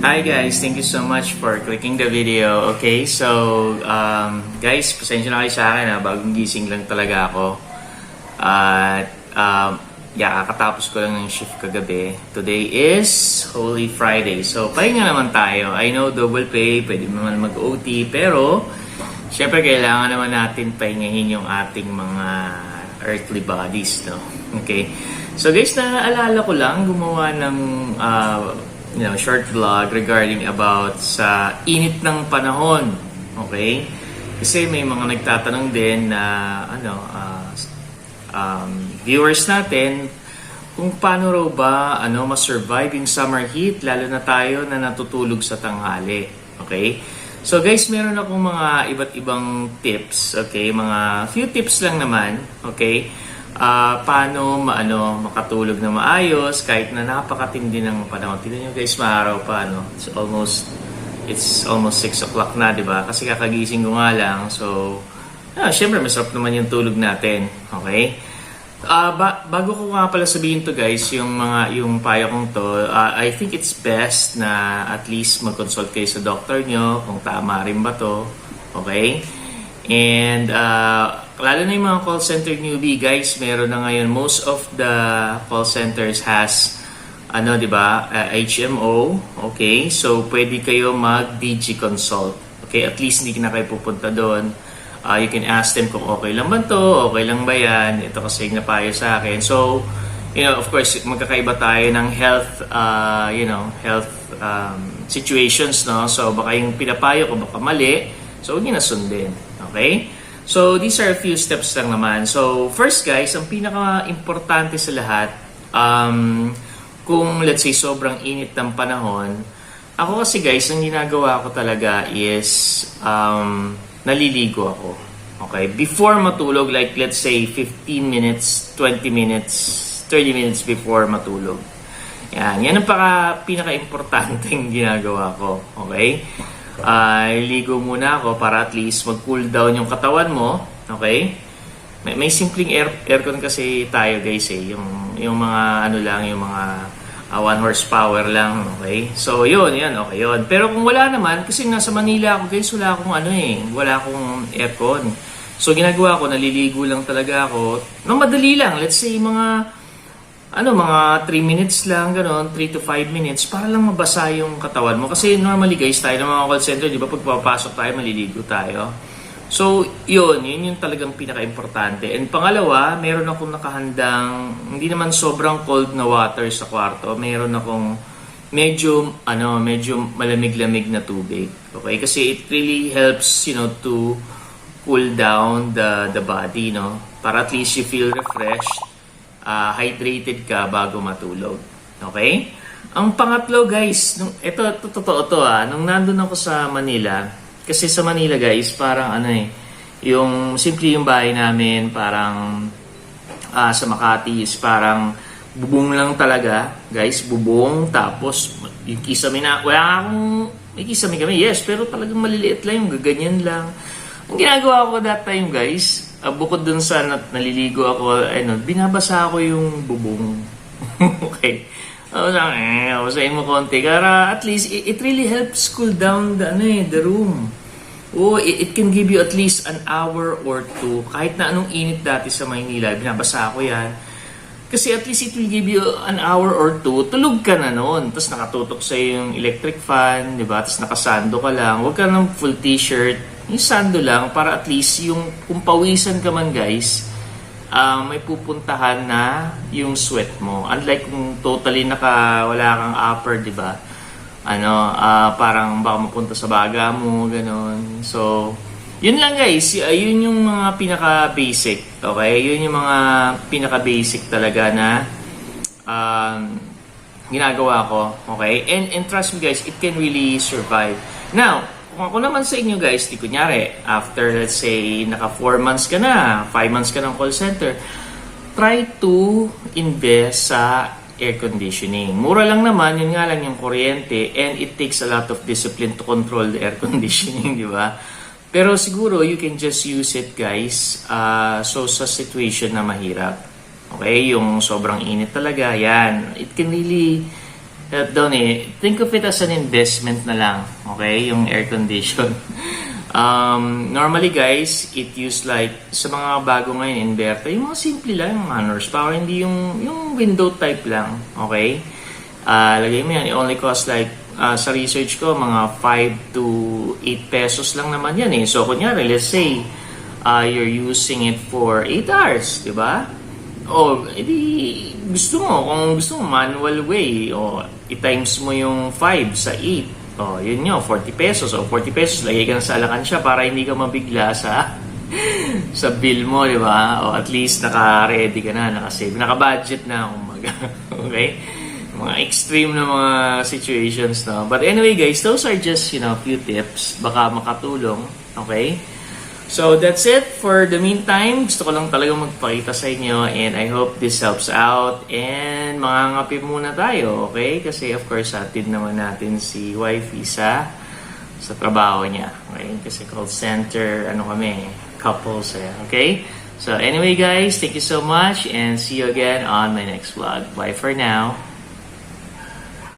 Hi guys, thank you so much for clicking the video. Okay, so um, guys, pasensya na kayo sa akin ha, bagong gising lang talaga ako. At um, yeah, kakatapos ko lang ng shift kagabi. Today is Holy Friday. So, pahinga naman tayo. I know double pay, pwede naman mag-OT, pero syempre kailangan naman natin pahingahin yung ating mga earthly bodies, no? Okay. So guys, naaalala ko lang gumawa ng uh, you know, short vlog regarding about sa init ng panahon. Okay? Kasi may mga nagtatanong din na ano, uh, um, viewers natin kung paano raw ba ano ma-survive yung summer heat lalo na tayo na natutulog sa tanghali. Okay? So guys, meron akong mga iba't ibang tips, okay? Mga few tips lang naman, okay? Ah, paano maano makatulog na maayos kahit na napakatindi ng panahon. Tingnan niyo guys, maaraw pa ano. It's almost it's almost 6 o'clock na, 'di ba? Kasi kakagising ko nga lang. So, ah, syempre masarap naman yung tulog natin, okay? Ah, ba- bago ko nga pala sabihin to guys, yung mga yung payo kong to, ah, I think it's best na at least mag-consult kayo sa doctor nyo kung tama rin ba to. Okay? And uh, lalo na yung mga call center newbie guys, meron na ngayon most of the call centers has ano, 'di ba? uh, HMO. Okay? So pwede kayo mag-DG consult. Okay? At least hindi na kayo pupunta doon. Uh, you can ask them kung okay lang ba to, okay lang ba yan, ito kasi yung napayo sa akin. So, you know, of course, magkakaiba tayo ng health, uh, you know, health um, situations, no? So, baka yung pinapayo ko baka mali, so niyo na sundin. Okay? So, these are a few steps lang naman. So, first guys, ang pinaka-importante sa lahat, um, kung let's say sobrang init ng panahon, ako kasi guys, ang ginagawa ko talaga is um, naliligo ako. Okay? Before matulog, like let's say 15 minutes, 20 minutes, 30 minutes before matulog. Yan. Yan ang paka, pinaka-importanting ginagawa ko. Okay? Uh, ligo muna ako para at least mag-cool down yung katawan mo. Okay? May, may simpleng air, aircon kasi tayo guys eh. Yung, yung mga ano lang, yung mga uh, one horsepower lang, okay? So, yun, yan, okay yun. Pero kung wala naman, kasi nasa Manila ako, guys, wala akong ano eh, wala akong aircon. So, ginagawa ko, naliligo lang talaga ako. No, madali lang. Let's say, mga, ano, mga 3 minutes lang, gano'n, 3 to 5 minutes, para lang mabasa yung katawan mo. Kasi normally, guys, tayo ng mga call center, di ba, pag papasok tayo, maliligo tayo. So, yun, yun yung talagang pinaka-importante. And pangalawa, meron akong nakahandang, hindi naman sobrang cold na water sa kwarto. Meron akong medyo, ano, medyo malamig-lamig na tubig. Okay? Kasi it really helps, you know, to cool down the, the body, no? Para at least you feel refreshed, uh, hydrated ka bago matulog. Okay? Ang pangatlo, guys, nung, ito, ito, totoo to, ah. Nung nandun ako sa Manila, kasi sa Manila guys, parang ano eh, yung simple yung bahay namin, parang uh, sa Makati is parang bubong lang talaga, guys, bubong, tapos yung kisame na, wala akong, may kisame kami, yes, pero talagang maliliit lang yung gaganyan lang. Ang ginagawa ko that time guys, uh, bukod dun sa nat- naliligo ako, ano, binabasa ko yung bubong. okay. Ako sa eh, basahin mo konti. Kaya at least, it, it really helps cool down the, ano eh, the room. Oh, it, it can give you at least an hour or two. Kahit na anong init dati sa Maynila, binabasa ko yan. Kasi at least it will give you an hour or two. Tulog ka na noon. Tapos nakatutok sa yung electric fan, di ba? Tapos nakasando ka lang. Huwag ka ng full t-shirt. Yung sando lang para at least yung kung pawisan ka man guys, uh, may pupuntahan na yung sweat mo. Unlike kung totally naka, wala kang upper, di ba? Ano, uh, parang baka mapunta sa baga mo, ganon. So, yun lang guys, uh, yun yung mga pinaka-basic, okay? Yun yung mga pinaka-basic talaga na um, ginagawa ko, okay? And, and trust me guys, it can really survive. Now, kung ako naman sa inyo guys, di kunyari, after let's say, naka 4 months ka na, 5 months ka ng call center, try to invest sa air conditioning. Mura lang naman, yun nga lang yung kuryente and it takes a lot of discipline to control the air conditioning, di ba? Pero siguro, you can just use it guys, uh, so sa situation na mahirap. Okay, yung sobrang init talaga, yan. It can really Down eh. Think of it as an investment na lang. Okay? Yung air condition. Um, normally guys, it use like sa mga bago ngayon inverter, yung mga simple lang, yung mga horsepower, hindi yung, yung window type lang. Okay? Ah, lagay mo yan, it only cost like ah, sa research ko, mga 5 to 8 pesos lang naman yan eh. So, kunyari, let's say, ah, you're using it for 8 hours, di ba? O, edi, gusto mo, kung gusto mo, manual way, o, i-times mo yung 5 sa 8. O, yun nyo, 40 pesos. O, 40 pesos, lagay ka na sa alakansya para hindi ka mabigla sa sa bill mo, di ba? O at least naka-ready ka na, naka-save, naka-budget na, kumbaga. okay? Mga extreme na mga situations, no? But anyway, guys, those are just, you know, few tips. Baka makatulong, okay? So, that's it for the meantime. Gusto ko lang talaga magpakita sa inyo and I hope this helps out. And mga ngapi muna tayo, okay? Kasi of course, atid naman natin si wifey sa sa trabaho niya. Okay? Kasi call center, ano kami, couples eh. Okay? So anyway guys, thank you so much and see you again on my next vlog. Bye for now.